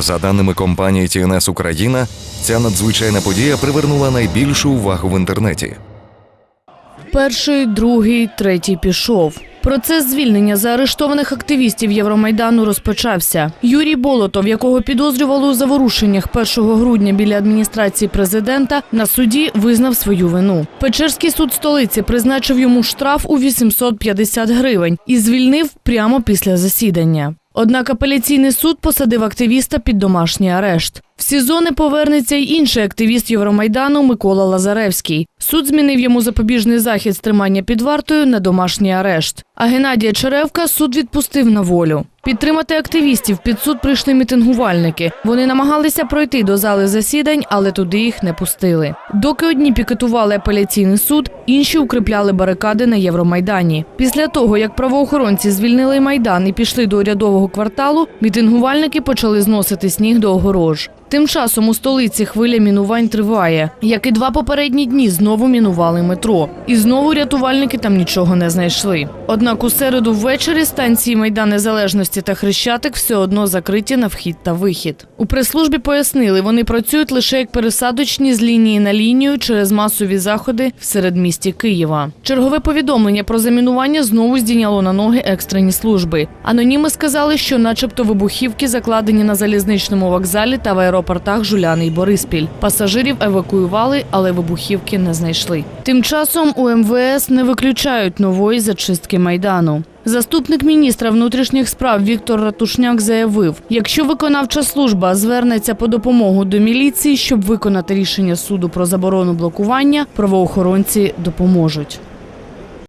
За даними компанії TNS Україна, ця надзвичайна подія привернула найбільшу увагу в інтернеті. Перший, другий, третій пішов. Процес звільнення заарештованих активістів Євромайдану розпочався. Юрій Болотов, якого підозрювали у заворушеннях 1 грудня біля адміністрації президента, на суді визнав свою вину. Печерський суд столиці призначив йому штраф у 850 гривень і звільнив прямо після засідання. Однак апеляційний суд посадив активіста під домашній арешт. В СІЗО не повернеться й інший активіст Євромайдану Микола Лазаревський. Суд змінив йому запобіжний захід з тримання під вартою на домашній арешт. А Геннадія Черевка суд відпустив на волю. Підтримати активістів під суд прийшли мітингувальники. Вони намагалися пройти до зали засідань, але туди їх не пустили. Доки одні пікетували апеляційний суд, інші укріпляли барикади на Євромайдані. Після того, як правоохоронці звільнили майдан і пішли до урядового кварталу, мітингувальники почали зносити сніг до огорож. Тим часом у столиці хвиля мінувань триває. Як і два попередні дні знову мінували метро. І знову рятувальники там нічого не знайшли. Однак у середу ввечері станції Майдан Незалежності та Хрещатик все одно закриті на вхід та вихід. У прес-службі пояснили, вони працюють лише як пересадочні з лінії на лінію через масові заходи в середмісті Києва. Чергове повідомлення про замінування знову здійняло на ноги екстрені служби. Аноніми сказали, що, начебто, вибухівки закладені на залізничному вокзалі та в аеропортах Жуляни Бориспіль. Пасажирів евакуювали, але вибухівки не знайшли. Тим часом у МВС не виключають нової зачистки майдану. Заступник міністра внутрішніх справ Віктор Ратушняк заявив: якщо виконавча служба звернеться по допомогу до міліції, щоб виконати рішення суду про заборону блокування, правоохоронці допоможуть.